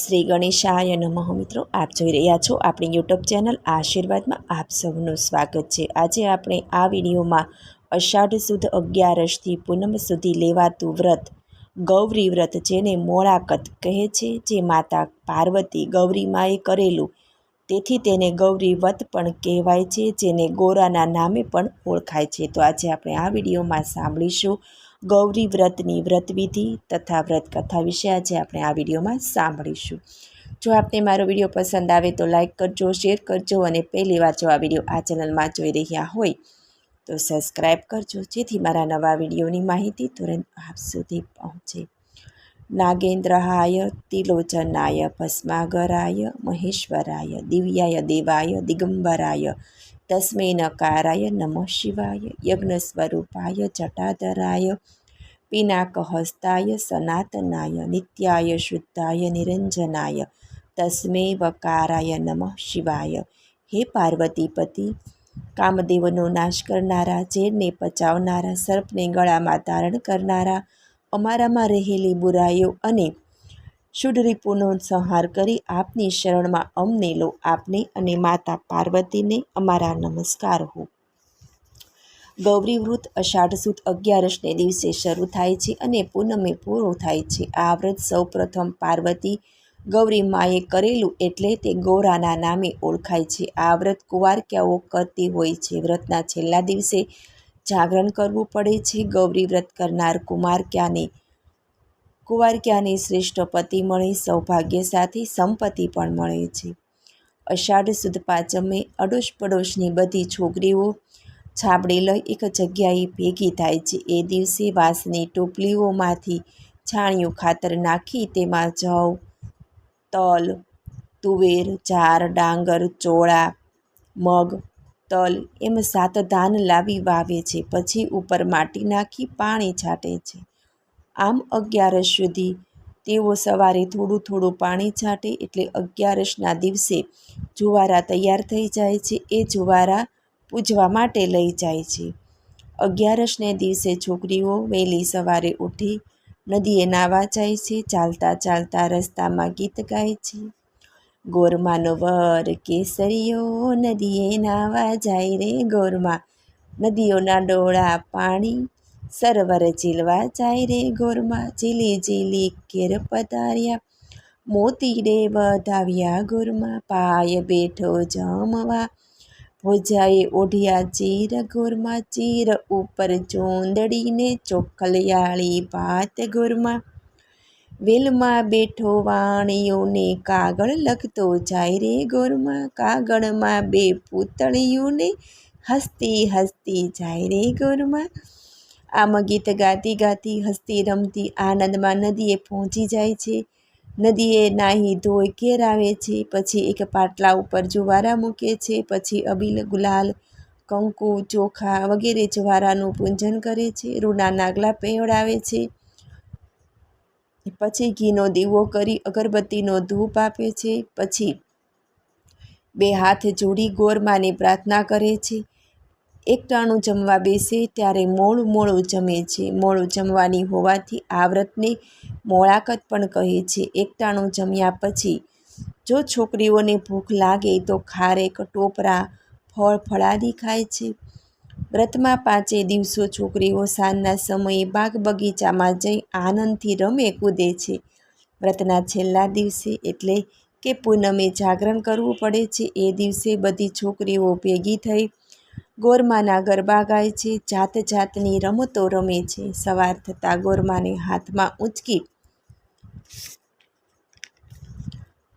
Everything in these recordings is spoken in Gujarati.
શ્રી ગણેશાય નમઃ મિત્રો, આપ જોઈ રહ્યા છો આપણી યુટ્યુબ ચેનલ આશીર્વાદમાં આપ સૌનું સ્વાગત છે. આજે આપણે આ વિડીયોમાં અષાઢ સુદ અગિયારસથી પૂનમ સુધી લેવાતું વ્રત, ગૌરી વ્રત જેને મોળાકત કહે છે, જે માતા પાર્વતી ગૌરીમાએ કરેલું. તેથી તેને ગૌરી વ્રત પણ કહેવાય છે, જેને ગોરાના નામે પણ ઓળખાય છે. તો આજે આપણે આ વિડીયોમાં સાંભળીશું ગૌરી વ્રતની વ્રતવિધિ તથા વ્રત કથા વિશે આજે આપણે આ વિડીયોમાં સાંભળીશું. જો આપને મારો વીડિયો પસંદ આવે તો લાઈક કરજો, શેર કરજો અને પહેલી વાર જો આ વીડિયો આ ચેનલમાં જોઈ રહ્યા હોય તો સબસ્ક્રાઈબ કરજો, જેથી મારા નવા વિડીયોની માહિતી તુરંત આપ સુધી પહોંચે. નાગેન્દ્રહાય તિલોચનાય ભસ્માગરાય મહેશ્વરાય દિવ્યાય દેવાય દિગંબરાય તસ્મે નકારાય નમઃ શિવાય યજ્ઞ સ્વરૂપાય જટાધરાય પિનાકહસ્તાય સનાતનાય નિત્યાય શુદ્ધાય નિરંજનાય તસ્મે વકારાય નમઃ શિવાય હે પાર્વતીપતિ કામદેવનો નાશ કરનારા ઝેરને પચાવનારા સર્પને ગળામાં ધારણ કરનારા અમારામાં રહેલી બુરાઈઓ અને શુદ્ધ રીપુનો સંહાર કરી આપની શરણમાં અમને લો આપને અને માતા પાર્વતીને અમારા નમસ્કાર હો. ગૌરી વ્રત અષાઢ સુદ અગિયારસને દિવસે શરૂ થાય છે અને પૂનમે પૂરો થાય છે. આ વ્રત સૌપ્રથમ પાર્વતી ગૌરી માએ કરેલું એટલે તે ગૌરાના નામે ઓળખાય છે. આ વ્રત કુવારક્યાઓ કરતી હોય છે. વ્રતના છેલ્લા દિવસે જાગરણ કરવું પડે છે. ગૌરી વ્રત કરનાર કુમારક્યાને કુંવારક્યાને શ્રેષ્ઠ પતિ મળે સૌભાગ્ય સાથે સંપત્તિ પણ મળે છે. અષાઢ સુદ પાંચમે અડોશ પડોશની બધી છોકરીઓ છાબડી લઈ એક જગ્યાએ ભેગી થાય છે. એ દિવસે વાંસની ટોપલીઓમાંથી છાણિયું ખાતર નાખી તેમાં જવ, તલ, તુવેર, ઝાર, ડાંગર, ચોળા, મગ, તલ એમ સાત ધાન લાવી વાવે છે. પછી ઉપર માટી નાખી પાણી છાંટે છે. આમ અગિયારસ સુધી. તેઓ સવારે થોડું થોડું પાણી છાંટે એટલે અગિયારસના દિવસે જુવારા તૈયાર થઈ જાય છે. એ જુવારા પૂજવા માટે લઈ જાય છે. અગિયારસને દિવસે છોકરીઓ વહેલી સવારે ઉઠી નદીએ નાવા જાય છે. ચાલતા ચાલતા રસ્તામાં ગીત ગાય છે. ગોરમાનો વર કેસરીઓ નદીએ નાવા જાય રે ગોરમાં. નદીઓના ડોળા પાણી સરોવર ઝીલવા જાય રે ગોરમાં, ઝીલી ઝીલી કેર પધાર્યા. મોતી રે વધાવ્યા ગોરમાં, પાય બેઠો જમવા. ભોજાએ ઓઢિયા ચીર ગોરમાં, ચીર ઉપર ચોંદડીને ચોખલિયાળી ભાત ગોરમાં. વેલમાં બેઠો વાણીઓને કાગળ લખતો જાય રે ગોરમાં, કાગળમાં બે પૂતળીઓને હસતી હસતી જાય રે ગોરમાં. આમ ગીત ગાતી ગાતી હસતી રમતી આનંદમાં નદીએ પહોંચી જાય છે. નદીએ નાહી ધોઈ ઘેર આવે છે, પછી એક પાટલા ઉપર જુવારા મૂકે છે, પછી અબીલ, ગુલાલ, કંકુ, ચોખા વગેરે જુવારાનું પૂજન કરે છે, રૂના નાગલા પહેવડાવે છે. પછી ઘીનો દીવો કરી અગરબત્તીનો ધૂપ આપે છે, પછી બે હાથ જોડી ગોરમાની પ્રાર્થના કરે છે. એકટાણું જમવા બેસે ત્યારે મોળું મોળું જમે છે. મોળું જમવાની હોવાથી આ વ્રતને મોળાકત પણ કહે છે. એકટાણું જમ્યા પછી જો છોકરીઓને ભૂખ લાગે તો ખારેક ટોપરા ફળ ફળાદી ખાય છે. વ્રતમાં પાંચે દિવસો છોકરીઓ સાંજના સમયે બાગ બગીચામાં જઈ આનંદથી રમે, કૂદે છે. વ્રતના છેલ્લા દિવસે એટલે કે પૂનમે જાગરણ કરવું પડે છે. એ દિવસે બધી છોકરીઓ ભેગી થઈ ગોરમાના ગરબા ગાય છે જાત જાતની રમતો રમે છે. સવાર થતાં ગોરમાને હાથમાં ઊંચકી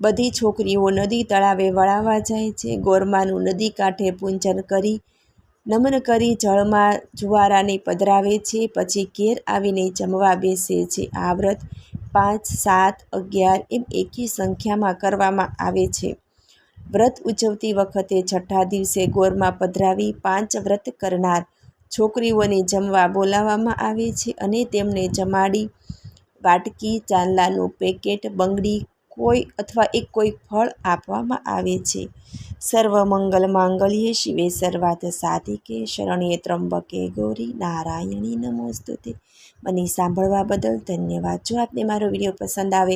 બધી છોકરીઓ નદી તળાવે વળાવવા જાય છે. ગોરમાનું નદી કાંઠે પૂંજન કરી, નમન કરી જળમાં જુવારાને પધરાવે છે. પછી ઘેર આવીને જમવા બેસે છે. આ વ્રત પાંચ, સાત, અગિયાર એમ એકી સંખ્યામાં કરવામાં આવે છે. વ્રત ઉજવતી વખતે છઠ્ઠા દિવસે ગોરમાં પધરાવી પાંચ વ્રત કરનાર છોકરીઓને જમવા બોલાવવામાં આવે છે અને તેમને જમાડી, વાટકી, ચાંદલાનું પેકેટ, બંગડી કોઈ અથવા એક કોઈ ફળ આપવામાં આવે છે. સર્વ મંગલ માંગલ્યે શિવે સર્વાર્થ સાધિકે, શરણ્યે ત્રંબકે ગૌરી નારાયણી નમોસ્તુતે. મને સાંભળવા બદલ ધન્યવાદ. જો આપને મારો વીડિયો પસંદ આવે